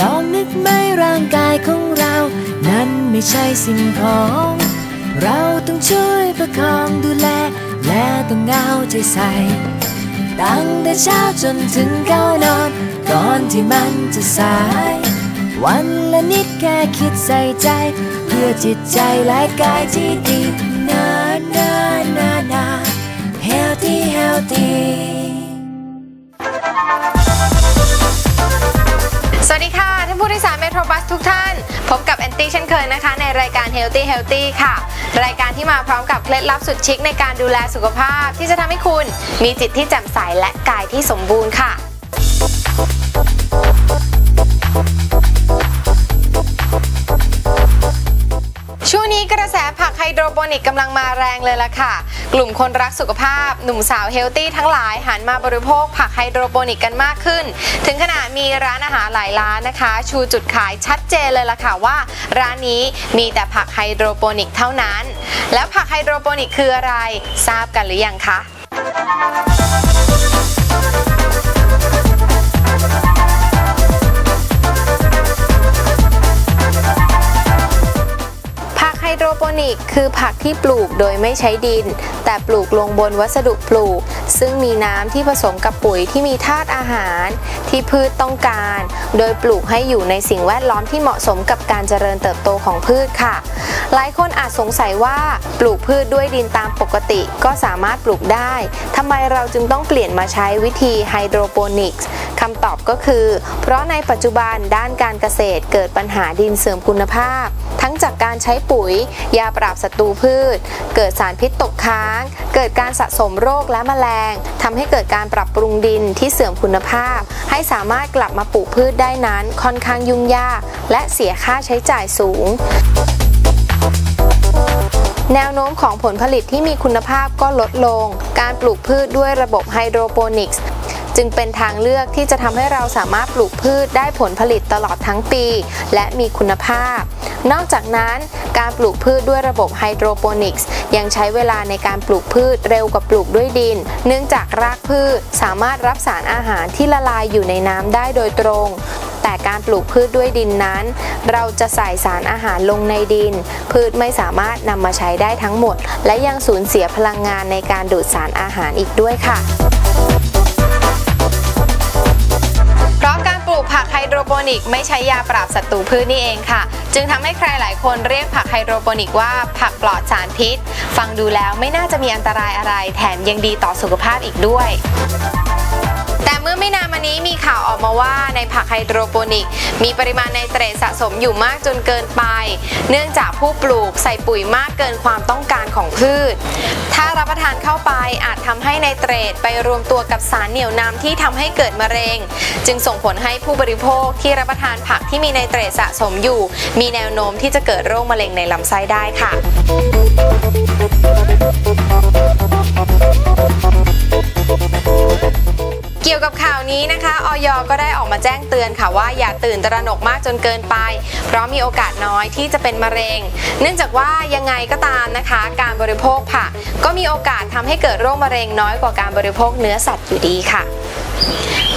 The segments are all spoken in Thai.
ลองนึกไหมร่างกายของเรา นั้นไม่ใช่สิ่งของ เราต้องช่วยประคองดูแล และต้องเอาใจใส่ ตั้งแต่เช้าจนถึงเข้านอน ก่อนที่มันจะสาย วันละนิดแค่คิดใส่ใจ เพื่อจิตใจและกายที่ดี นานานานา healthy healthy บัสทุกท่าน พบกับแอนตี้เช่นเคยนะคะ ในรายการ Healthy Healthy ค่ะ รายการที่มาพร้อมกับเคล็ดลับสุดชิคในการดูแลสุขภาพ ที่จะทำให้คุณมีจิตที่แจ่มใสและกายที่สมบูรณ์ค่ะ นี้กระแสผักไฮโดรโปนิกกำลังมาแรงเลยล่ะค่ะ กลุ่มคนรักสุขภาพ หนุ่มสาวเฮลตี้ทั้งหลายหันมาบริโภคผักไฮโดรโปนิกกันมากขึ้น ถึงขนาดมีร้านอาหารหลายร้านนะคะ ชูจุดขายชัดเจนเลยล่ะค่ะว่า ร้านนี้มีแต่ผักไฮโดรโปนิกเท่านั้น แล้วผักไฮโดรโปนิกคืออะไรทราบกันหรือยังคะ คือผักที่ปลูกโดยไม่ใช้ดิน แต่ปลูกลงบนวัสดุปลูก ซึ่งมีน้ำที่ผสมกับปุ๋ยที่มีธาตุอาหาร ที่พืชต้องการ โดยปลูกให้อยู่ในสิ่งแวดล้อมที่เหมาะสมกับการเจริญเติบโตของพืชค่ะ หลายคนอาจสงสัยว่าปลูกพืชด้วยดินตามปกติก็สามารถปลูกได้ทำไมเราจึงต้องเปลี่ยนมาใช้วิธีไฮโดรโปนิกส์คำตอบก็คือ เพราะในปัจจุบันด้านการเกษตรเกิดปัญหาดินเสื่อมคุณภาพ ทั้งจากการใช้ปุ๋ย ยาปราบศัตรูพืช เกิดสารพิษตกค้าง เกิดการสะสมโรคและแมลงทำให้เกิดการปรับปรุงดินที่เสื่อมคุณภาพ ให้สามารถกลับมาปลูกพืชได้นั้นค่อนข้างยุ่งยาก และเสียค่าใช้จ่ายสูงแนวโน้มของผลผลิตที่มีคุณภาพก็ลดลง การปลูกพืชด้วยระบบไฮโดรโปนิกส์ จึงเป็นทางเลือกที่จะทำให้เราสามารถปลูกพืชได้ผลผลิตตลอดทั้งปี และมีคุณภาพ นอกจากนั้นการปลูกพืชด้วยระบบไฮโดรโปนิกส์ยังใช้เวลาในการปลูกพืชเร็วกว่าปลูกด้วยดิน เนื่องจากรากพืชสามารถรับสารอาหารที่ละลายอยู่ในน้ำได้โดยตรง แต่การปลูกพืชด้วยดินนั้น เราจะใส่สารอาหารลงในดิน พืชไม่สามารถนำมาใช้ได้ทั้งหมด และยังสูญเสียพลังงานในการดูดสารอาหารอีกด้วยค่ะ โดรโปนิกไม่ใช้ยาปราบศัตรูพืชนี่เองค่ะ จึงทำให้ใครหลายคนเรียกผักไฮโดรโปนิกว่าผักปลอดสารพิษ ฟังดูแล้วไม่น่าจะมีอันตรายอะไรแถมยังดีต่อสุขภาพอีกด้วย แต่เมื่อไม่นานมานี้มีข่าวออกมาว่าในผักไฮโดรโปนิก มีปริมาณไนเตรตสะสมอยู่มากจนเกินไป เนื่องจากผู้ปลูกใส่ปุ๋ยมากเกินความต้องการของพืช ถ้ารับประทานเข้าไปอาจทำให้ไนเตรตไปรวมตัวกับสารเหนี่ยวนำที่ทำให้เกิดมะเร็ง จึงส่งผลให้ผู้บริโภคที่รับประทานผักที่มีไนเตรตสะสมอยู่ มีแนวโน้มที่จะเกิดโรคมะเร็งในลำไส้ได้ค่ะ ก็ได้ออกมาแจ้งเตือนค่ะว่าอย่าตื่นตระหนกมากจนเกินไป เพราะมีโอกาสน้อยที่จะเป็นมะเร็ง เนื่องจากว่ายังไงก็ตามนะคะ การบริโภคผักก็มีโอกาสทำให้เกิดโรคมะเร็งน้อยกว่าการบริโภคเนื้อสัตว์อยู่ดีค่ะ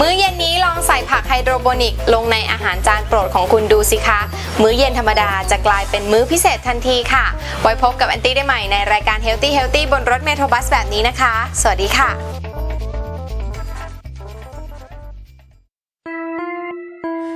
มื้อเย็นนี้ลองใส่ผักไฮโดรโปนิก ลงในอาหารจานโปรดของคุณดูสิคะ มื้อเย็นธรรมดาจะกลายเป็นมื้อพิเศษทันทีค่ะ ไว้พบกับแอนตี้ได้ใหม่ในรายการ Healthy Healthy บนรถเมโทรบัสแบบนี้นะคะ สวัสดีค่ะ